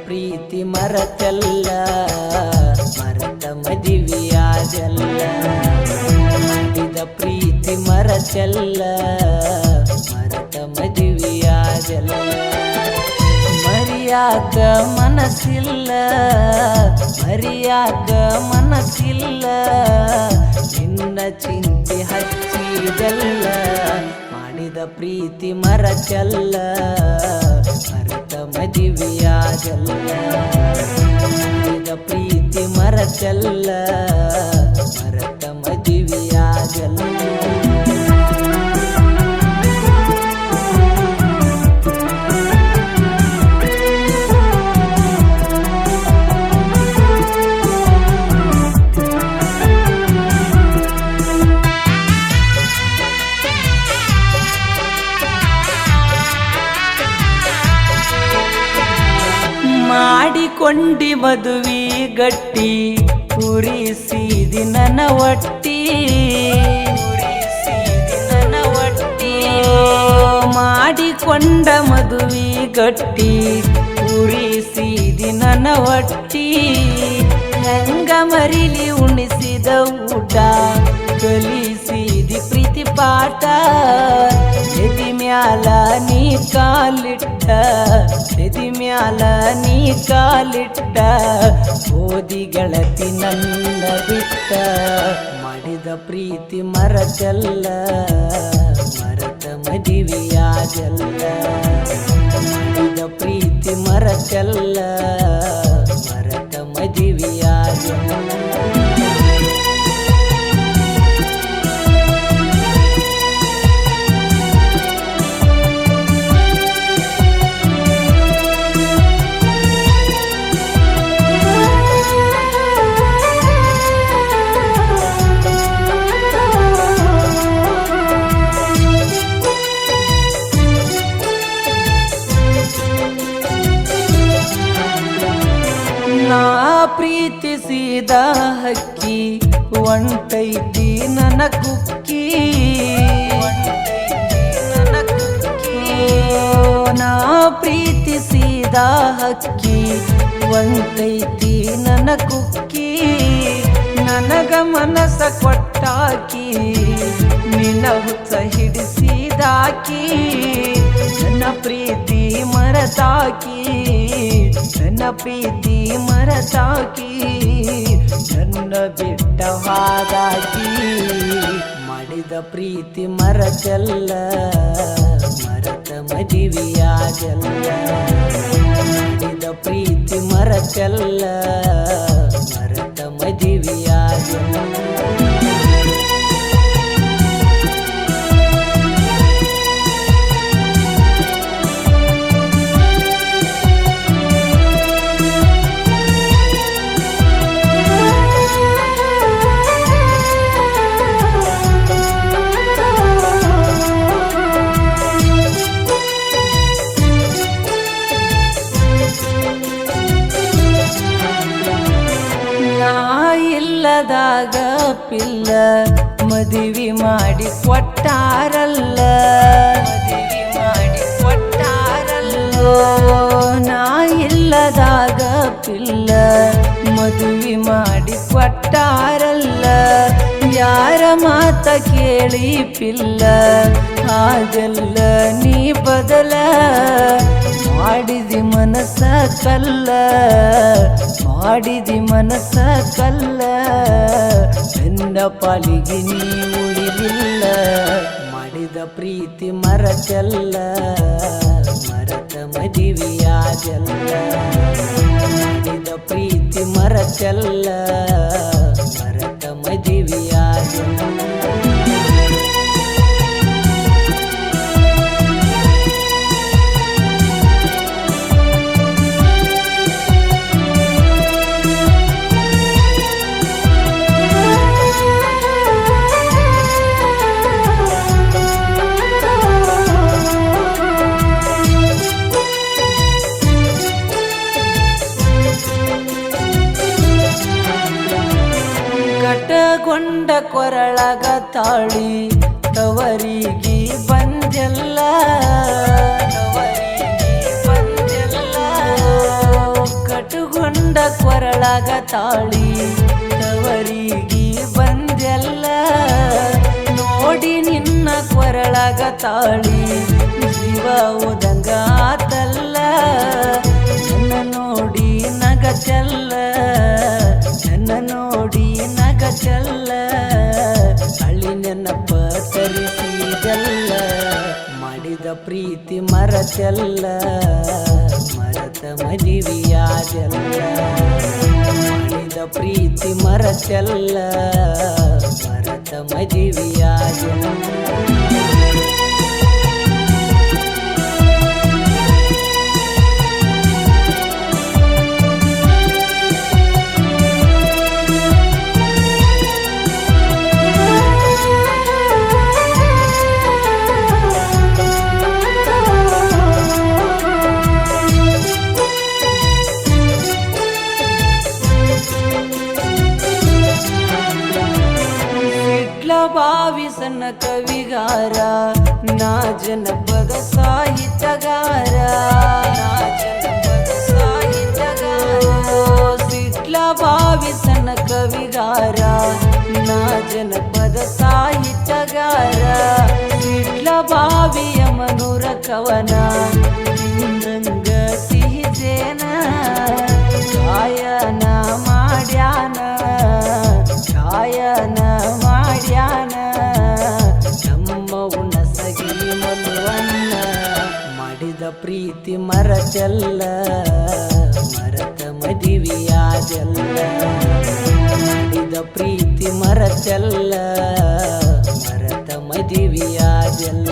ಪ್ರೀತಿ ಮರತಲ್ಲ, ಮರತ ಮದಿವಿಯಾದೆಲ್ಲ. ಮಾಡಿದ ಪ್ರೀತಿ ಮರತಲ್ಲ, ಮರತ ಮದಿವಿಯಾದೆಲ್ಲ. ಮರಿಯಾಕ ಮನಸ್ಸಿಲ್ಲ ಮರಿಯಾಕ ಮನಸ್ಸಿಲ್ಲ. ನಿನ್ನ ಚಿಂತೆ ಹಚ್ಚಿದಲ್ಲ, ಮಾಡಿದ ಪ್ರೀತಿ ಮರಚಲ್ಲ ಮರತ ಮದುವೆಯಾಗಲ್ಲ. ಪ್ರೀತಿ ಮರಚಲ್ಲ ಮರತ ಮದುವೆಯಾಗಲ್ಲ. ಮಾಡಿಕೊಂಡಿ ಮದುವೆ ಗಟ್ಟಿ ಪೂರಿಸಿದಿ ನನ್ನ ಒಟ್ಟಿ. ನನ್ನ ಒಟ್ಟಿ ಮಾಡಿಕೊಂಡ ಮದುವೆ ಗಟ್ಟಿ ಪೂರಿಸಿದಿ ನನ್ನ ಒಟ್ಟಿ. ಹೆಂಗ ಮರಿಲಿ ಉಣಿಸಿದ ಊಟ, ಕಲಿಸಿದಿ ಪ್ರೀತಿ ಪಾಠ. ಮ್ಯಾಲ ನೀ ಕಾಲಿಟ್ಟ ಎದಿ ಮ್ಯಾಲ ನೀ ಕಾಲಿಟ್ಟ ಓದಿ ಗೆಳತಿ ನನ್ನ ಬಿಟ್ಟ, ಮಾಡಿದ ಪ್ರೀತಿ ಮರತೆಲ್ಲ, ಮರತ ಮದುವೆಯಾಗಲ್ಲ, ಮಾಡಿದ ಪ್ರೀತಿ ಮರತೆಲ್ಲ. ಪ್ರೀತಿಸಿದ ಹಕ್ಕಿ ಒಂಟೈತಿ ನನ್ನ ಕುಕ್ಕಿ. ನಾ ಪ್ರೀತಿಸಿದ ಹಕ್ಕಿ ಒಂಟೈತಿ ನನ್ನ ಕುಕ್ಕಿ. ನನಗ ಮನಸ ಕೊಟ್ಟಾಕಿ, ನಿನ್ನ ಹುಚ್ಚ ಹಿಡಿಸಿದಾಕಿ. ಮರತಾಕಿ ನನ್ನ ಪ್ರೀತಿ ನನ್ನ ಬಿಟ್ಟ ಹಾದಾಕಿ ಮಾಡಿದ ಪ್ರೀತಿ ಮರಚಲ್ಲ ಮರತ ಮದುವೆಯಾಗಲ್ಲ. ಮಾಡಿದ ಪ್ರೀತಿ ಮರಚಲ್ಲ ಇಲ್ಲದಾಗ ಪಿಲ್ಲ ಮದುವೆ ಮಾಡಿ ಕೊಟ್ಟಾರಲ್ಲ. ಮದುವೆ ಮಾಡಿ ಕೊಟ್ಟಾರಲ್ಲೋ. ನಾ ಇಲ್ಲದಾಗ ಪಿಲ್ಲ ಮದುವೆ ಮಾಡಿ ಕೊಟ್ಟಾರಲ್ಲ. ಯಾರ ಮಾತ ಕೇಳಿ ಪಿಲ್ಲ, ಹಾಗಲ್ಲ ನೀ ಬದಲ ಮಾಡಿದಿ ಮನಸ ಕಲ್ಲ ಮಾಡಿದಿ ಮನಸ್ಸ ಕಲ್ಲ ನನ್ನ ಪಾಲಿಗೆ ನೀ ಉಳಿದಿಲ್ಲ ಮಾಡಿದ ಪ್ರೀತಿ ಮರಚಲ್ಲ ಮರತ ಮದುವೆಯಾಗಲ್ಲ ಮಾಡಿದ ಪ್ರೀತಿ ಮರಚಲ್ಲ. ಕಟಗೊಂಡ ಕೊರಳಗ ತಾಳಿ, ತವರಿಗಿ ಬಂದೆಲ್ಲ. ಕಟುಗೊಂಡ ಕೊರಳಗ ತಾಳಿ, ತವರಿಗಿ ಬಂದೆಲ್ಲ. ನೋಡಿ ನಿನ್ನ ಕೊರಳಗ ತಾಳಿ ಜೀವ ಓದಂಗಾತಲ್ಲ ನನ್ನ ನೋಡಿ ನಗ ನೆನಪ ತರಿಸಿದಲ್ಲ ಮಾಡಿದ ಪ್ರೀತಿ ಮರತೆಲ್ಲ ಮರತ ಮದುವೆಯಾದೆಲ್ಲ ಮಾಡಿದ ಪ್ರೀತಿ ಮರತೆಲ್ಲ ಭಾವಿಸನ ಕವಿಗಾರ ನಾ ಜನಪದ ಸಾಹಿತ್ಯಗಾರ. ಸಿಡ್ಲ ಭಾವಿಸನ ಕವಿಗಾರ ನಾ ಜನಪದ ಸಾಹಿತ್ಯಗಾರ. ಸಿಟ್ಲ ಭಾವಿಯ ಮನೂರ ಕವನ, ಇಂದ್ರಂಗ ಮರಚಲ್ಲ ಮರತ ಮದಿವಿಯಾಜಲ್ಲ. ಮಾಡಿದ ಪ್ರೀತಿ ಮರಚಲ್ಲ ಮರತ ಮದಿವಿಯಾದೆಲ್ಲ